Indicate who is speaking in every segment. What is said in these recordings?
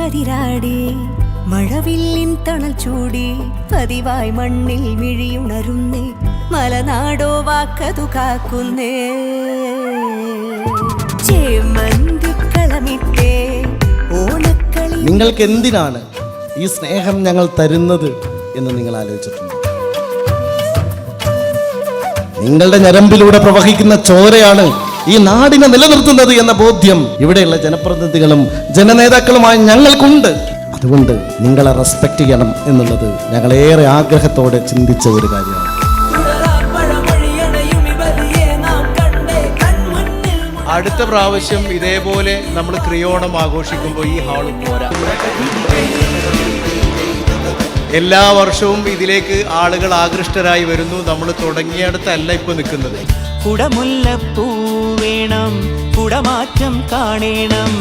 Speaker 1: കതിരാടി. മഴവില്ലിൻ തണൽ ചൂടി പതിവായി മണ്ണിൽ മിഴിയുണരുന്നേ. മലനാടോ വാക്കതു കാക്കുന്നേ.
Speaker 2: നിങ്ങൾക്ക് എന്തിനാണ് ഈ സ്നേഹം ഞങ്ങൾ തരുന്നത് എന്ന് നിങ്ങൾ ആലോചിച്ചിട്ടുണ്ട്? നിങ്ങളുടെ ഞരമ്പിലൂടെ പ്രവഹിക്കുന്ന ചോരയാണ് ഈ നാടിനെ നിലനിർത്തുന്നത് എന്ന ബോധ്യം ഇവിടെയുള്ള ജനപ്രതിനിധികളും ജനനേതാക്കളുമായി ഞങ്ങൾക്കുണ്ട്. അതുകൊണ്ട് നിങ്ങളെ റെസ്പെക്ട് ചെയ്യണം എന്നുള്ളത് ഞങ്ങളേറെ ആഗ്രഹത്തോടെ ചിന്തിച്ച ഒരു കാര്യമാണ്.
Speaker 3: അടുത്ത പ്രാവശ്യം ഇതേപോലെ നമ്മൾ ക്രിയോണം ആഘോഷിക്കുമ്പോൾ ഈ ഹാൾ പോരാ. എല്ലാ വർഷവും ഇതിലേക്ക് ആളുകൾ ആകൃഷ്ടരായി വരുന്നു. നമ്മൾ തുടങ്ങിയടുത്തല്ല ഇപ്പൊ നിൽക്കുന്നത്.
Speaker 4: കുടമുല്ലപ്പൂ വേണം കുടമാറ്റം കാണേണം.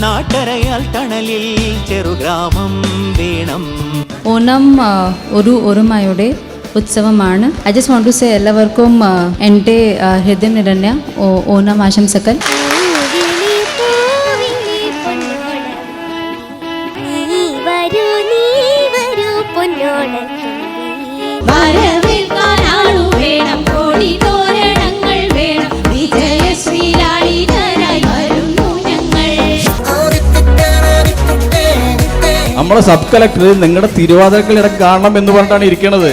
Speaker 4: നാട്ടരയാൽ തണലിൽ ചെറുഗ്രാമം വേണം.
Speaker 5: ഓണം ഒരു ഒരുമയുടെ ഉത്സവമാണ്. I just want to say എല്ലാവർക്കും എന്റെ ഹൃദയം നിറഞ്ഞ ഓണം ആശംസകൾ.
Speaker 6: പൂവിളി
Speaker 7: നമ്മളെ സബ് കളക്ടർ നിങ്ങളുടെ തിരുവാതിരക്കളിടം കാണണം എന്ന് പറഞ്ഞിട്ടാണ് ഇരിക്കണത്.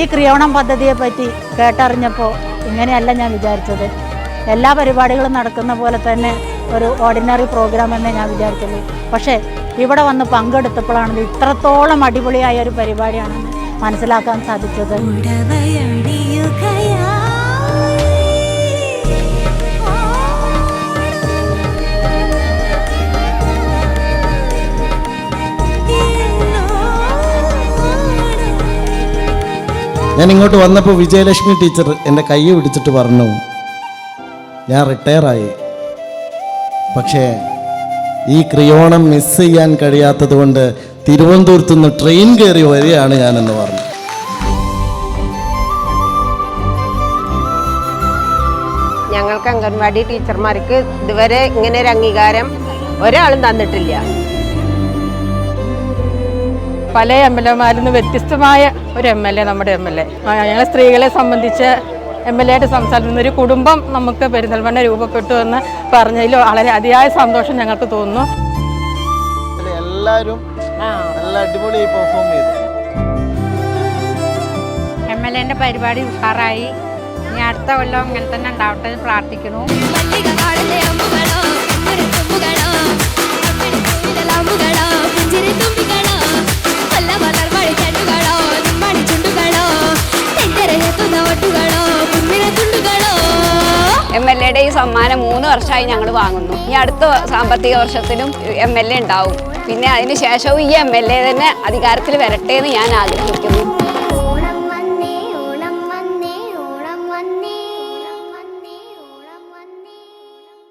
Speaker 8: ഈ ക്രിയോണം പദ്ധതിയെ പറ്റി കേട്ടറിഞ്ഞപ്പോൾ ഇങ്ങനെയല്ല ഞാൻ വിചാരിച്ചത്. എല്ലാ പരിപാടികളും നടക്കുന്ന പോലെ തന്നെ ഒരു ഓർഡിനറി പ്രോഗ്രാം എന്നേ ഞാൻ വിചാരിച്ചുള്ളൂ. പക്ഷേ ഇവിടെ വന്ന് പങ്കെടുത്തപ്പോഴാണ് ഇത് ഇത്രത്തോളം അടിപൊളിയായ ഒരു പരിപാടിയാണെന്ന് മനസ്സിലാക്കാൻ സാധിച്ചത്.
Speaker 2: ഞാൻ ഇങ്ങോട്ട് വന്നപ്പോൾ വിജയലക്ഷ്മി ടീച്ചർ എന്റെ കൈ പിടിച്ചിട്ട് പറഞ്ഞു ഞാൻ റിട്ടയറായി. പക്ഷേ ഈ ക്രിയോണം മിസ് ചെയ്യാൻ കഴിയാത്തത് കൊണ്ട് തിരുവനന്തപുരത്തു നിന്ന് ട്രെയിൻ കയറി വരികയാണ് ഞാനെന്ന് പറഞ്ഞു.
Speaker 9: ഞങ്ങൾക്ക് അംഗൻവാടി ടീച്ചർമാർക്ക് ഇതുവരെ ഇങ്ങനെ ഒരു അംഗീകാരം ഒരാളും തന്നിട്ടില്ല.
Speaker 8: പല എം എൽ എമാരിൽ നിന്ന് വ്യത്യസ്തമായ ഒരു എം എൽ എ നമ്മുടെ എം എൽ എ. ഞങ്ങളെ സ്ത്രീകളെ സംബന്ധിച്ച് എം എൽ എ ആയിട്ട് സംസാരിക്കുന്ന ഒരു കുടുംബം നമുക്ക് പെരിന്തൽമണ്ണ രൂപപ്പെട്ടു എന്ന് പറഞ്ഞതിൽ വളരെ അതിയായ സന്തോഷം ഞങ്ങൾക്ക് തോന്നുന്നു.
Speaker 2: എല്ലാവരും നല്ല അടിപൊളിയായി പെർഫോം ചെയ്തു.
Speaker 8: എം എൽ എന്റെ പരിപാടി ഉഷാറായി. ഇനി അടുത്ത കൊല്ലം ഇങ്ങനെ തന്നെ ഉണ്ടാവട്ടെ എന്ന് പ്രാർത്ഥിക്കുന്നു.
Speaker 9: എയുടെ ഈ സമ്മാനം മൂന്ന് വർഷമായി ഞങ്ങൾ വാങ്ങുന്നു. ഈ അടുത്ത സാമ്പത്തിക വർഷത്തിലും എം എൽ എ ഉണ്ടാവും. പിന്നെ അതിന് ശേഷവും ഈ എം എൽ എ തന്നെ അധികാരത്തിൽ വരട്ടെ എന്ന് ഞാൻ ആഗ്രഹിക്കുന്നു.